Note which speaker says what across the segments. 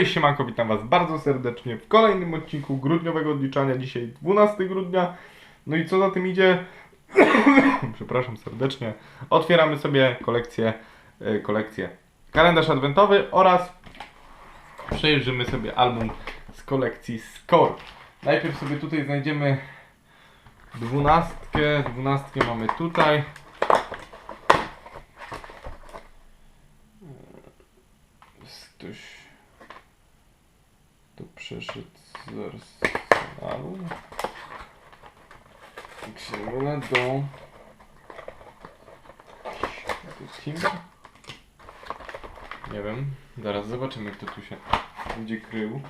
Speaker 1: Cześć siemanko, witam was bardzo serdecznie w kolejnym odcinku grudniowego odliczania. Dzisiaj 12 grudnia. No i co za tym idzie? Przepraszam serdecznie. Otwieramy sobie kolekcję, e, kolekcję kalendarz adwentowy oraz przejrzymy sobie album z kolekcji Score. Najpierw sobie tutaj znajdziemy dwunastkę. Dwunastkę mamy tutaj. Ktoś to przeszedł z Arsenalu. Jak się mylę do... do Timber? Nie wiem. Zaraz zobaczymy kto tu się będzie krył.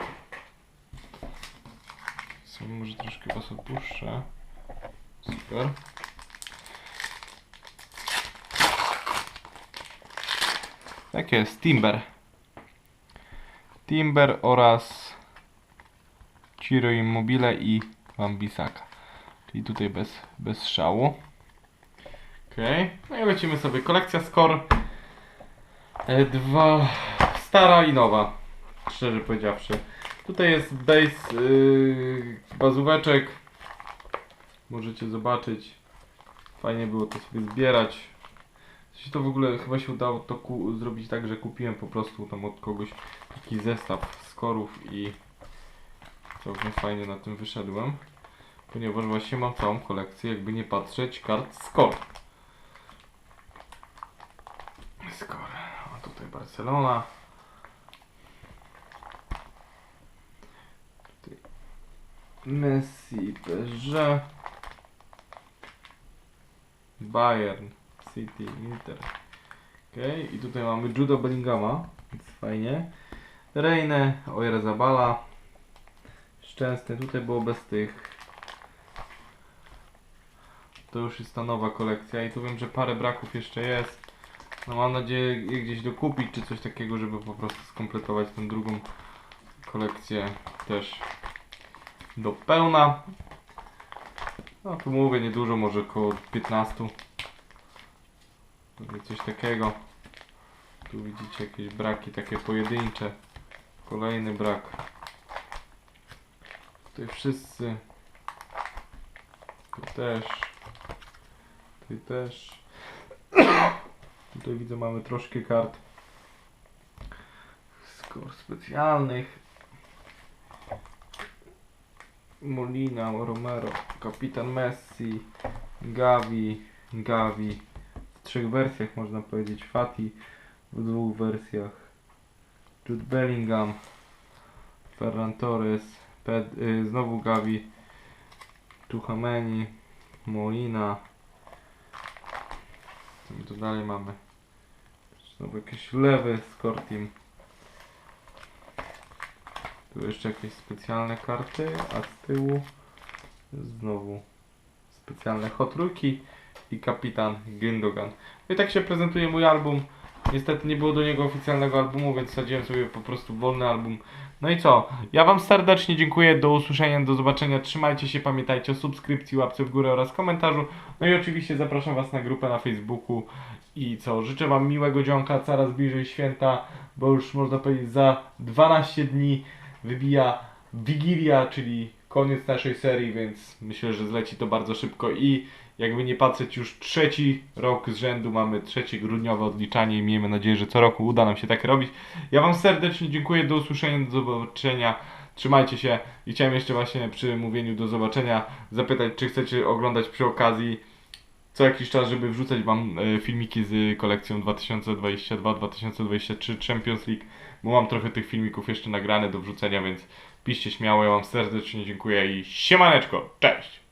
Speaker 1: Sobie może troszkę was opuszczę. Super. Tak jest, Timber. Timber oraz Ciro Immobile i Wambisaka. Czyli tutaj bez, bez szału. Okej. No i lecimy sobie. Kolekcja Score. E, Dwa. Stara i nowa. Szczerze powiedziawszy. Tutaj jest base yy, bazóweczek. Możecie zobaczyć. Fajnie było to sobie zbierać. Coś to w ogóle chyba się udało to zrobić tak, że kupiłem po prostu tam od kogoś taki zestaw skorów i całkiem fajnie na tym wyszedłem. Ponieważ właśnie mam całą kolekcję, jakby nie patrzeć, kart skor. Skor. A tutaj Barcelona. Tutaj Messi, PSG. Bayern, City, Inter. Okej, i tutaj mamy Judo Bellingama, więc fajnie. Reine, Oyarzabala. Szczęsny, tutaj było bez tych. To już jest ta nowa kolekcja i tu wiem, że parę braków jeszcze jest. No mam nadzieję je gdzieś dokupić czy coś takiego, żeby po prostu skompletować tę drugą kolekcję też do pełna. No tu mówię niedużo, może około 15. Pewnie coś takiego. Tu widzicie jakieś braki takie pojedyncze. Kolejny brak. Tutaj wszyscy. Tu też. Tutaj też. Tutaj widzę mamy troszkę kart. Skor specjalnych. Molina, Romero, Kapitan Messi, Gavi, Gavi. W trzech wersjach można powiedzieć. Fati w dwóch wersjach. Jude Bellingham, Ferran Torres, Ped, y, znowu Gavi, Tuchameni, Molina. Co my tu dalej mamy? Znowu jakieś lewy z. Tu jeszcze jakieś specjalne karty, a z tyłu znowu specjalne hotruki i kapitan Gündogan. No i tak się prezentuje mój album. Niestety nie było do niego oficjalnego albumu, więc sadziłem sobie po prostu wolny album. No i co? Ja Wam serdecznie dziękuję, do usłyszenia, do zobaczenia. Trzymajcie się, pamiętajcie o subskrypcji, łapce w górę oraz komentarzu. No i oczywiście zapraszam Was na grupę na Facebooku. I co? Życzę Wam miłego dzionka, coraz bliżej święta, bo już można powiedzieć za 12 dni wybija Wigilia, czyli koniec naszej serii, więc myślę, że zleci to bardzo szybko i jakby nie patrzeć już trzeci rok z rzędu mamy trzecie grudniowe odliczanie i miejmy nadzieję, że co roku uda nam się tak robić. Ja Wam serdecznie dziękuję, do usłyszenia, do zobaczenia. Trzymajcie się i chciałem jeszcze właśnie przy mówieniu do zobaczenia zapytać, czy chcecie oglądać przy okazji co jakiś czas, żeby wrzucać Wam e, filmiki z kolekcją 2022-2023 Champions League, bo mam trochę tych filmików jeszcze nagrane do wrzucenia, więc piszcie śmiało, ja Wam serdecznie dziękuję i siemaneczko, cześć!